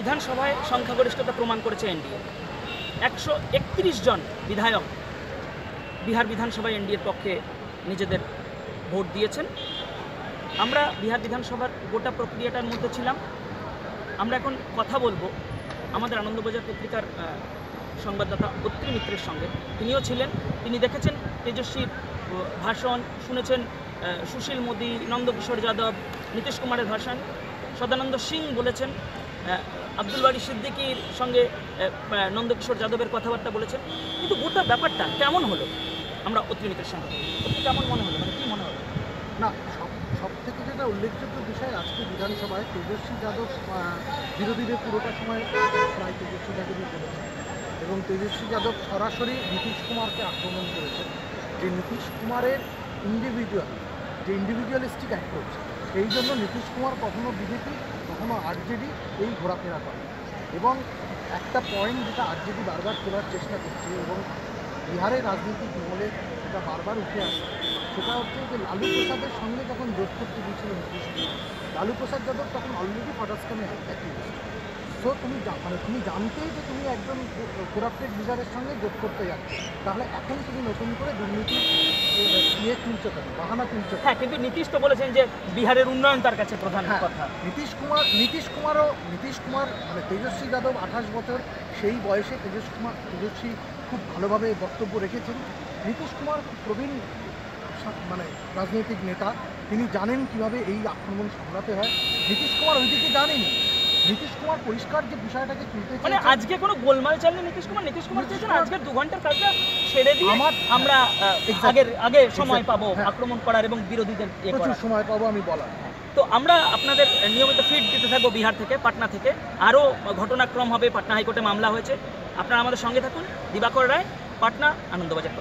বিধানসভায় সংখ্যাগরিষ্ঠতা প্রমাণ করেছে এনডিএ। একশো একত্রিশ জন বিধায়ক বিহার বিধানসভায় এনডিএর পক্ষে নিজেদের ভোট দিয়েছেন। আমরা বিহার বিধানসভার গোটা প্রক্রিয়াটার মধ্যে ছিলাম। আমরা এখন কথা বলব আমাদের আনন্দবাজার পত্রিকার সংবাদদাতা অত্রি মিত্রের সঙ্গে। তিনিও ছিলেন। তিনি দেখেছেন তেজস্বীর ভাষণ, শুনেছেন সুশীল মোদী, নন্দকিশোর যাদব, নীতিশ কুমারের ভাষণ। সদানন্দ সিং বলেছেন আব্দুল বাড়ি সিদ্দিকির সঙ্গে নন্দকিশোর যাদবের কথাবার্তা বলেছেন। কিন্তু গোটা ব্যাপারটা কেমন হলো? আমরা অত্রি মিত্রের সঙ্গে কেমন মনে হলো? মানে কী মনে হলো? না, সব থেকে যেটা উল্লেখযোগ্য বিষয় আজকে বিধানসভায় তেজস্বী যাদব বিরোধীদের পুরোটা সময় প্রায় তেজস্বী যাদবই করেছে এবং তেজস্বী যাদব সরাসরি নীতিশ কুমারকে আক্রমণ করেছে যে নীতিশ কুমারের ইন্ডিভিজুয়াল যে ইন্ডিভিজুয়ালিস্টিক অ্যাপ্রোচ সেই জন্য নীতিশ কুমার কখনো বিজেপি, কখনো আরজেডি এই ঘোরাফেরা করে। এবং একটা পয়েন্ট যেটা আরজেডি বারবার তোলার চেষ্টা করছে এবং বিহারের রাজনৈতিক মহলে সেটা বারবার উঠে আসে সেটা হচ্ছে যে লালু প্রসাদের সঙ্গে যখন যোগ করতে গিয়েছিল নীতিশ কুমার, লালু প্রসাদ যাদব তখন অলরেডি পটাস্কানে অ্যাক্টিভিস্ট সো তুমি মানে তুমি জানতেই যে তুমি একজন কোরাপ্টেড লিডারের সঙ্গে যোগ করতে যাচ্ছ। তাহলে এখন তুমি নতুন করে দুর্নীতি ইয়ে তুলছো কেন? বাহানা তুলছো হ্যাঁ কিন্তু নীতিশ তো বলেছেন যে বিহারের উন্নয়ন তার কাছে প্রধান হ্যাঁ, কথা। নীতিশ কুমার নীতিশ কুমারও নীতিশ কুমার মানে তেজস্বী যাদব আঠাশ বছর সেই বয়সে তেজস কুমার তেজস্বী খুব ভালোভাবে বক্তব্য রেখেছেন। নীতিশ কুমার খুব প্রবীণ মানে রাজনৈতিক নেতা। তিনি জানেন কীভাবে এই আক্রমণ সামলাতে হয়। নীতিশ কুমার ওইদিকে জানেনি নীতিশ কুমার পরিষ্কার যে বিষয়টাকে তুলতে মানে আজকে কোনো গোলমাল চালনি নীতিশ কুমার নীতিশ কুমার চেয়েছেন আজকের দু ঘণ্টার কাজটা ছেড়ে দিয়ে আমার- আগের আগে সময় পাবো হ্যাঁ। আক্রমণ করার এবং বিরোধীদের প্রচুর সময় পাবো আমি বলার। তো আমরা আপনাদের নিয়মিত ফিড দিতে থাকব বিহার থেকে পাটনা থেকে। আরও ঘটনাক্রম হবে পাটনা হাইকোর্টে মামলা হয়েছে। আপনারা আমাদের সঙ্গে থাকুন। দিবাকর রায় পাটনা আনন্দবাজার।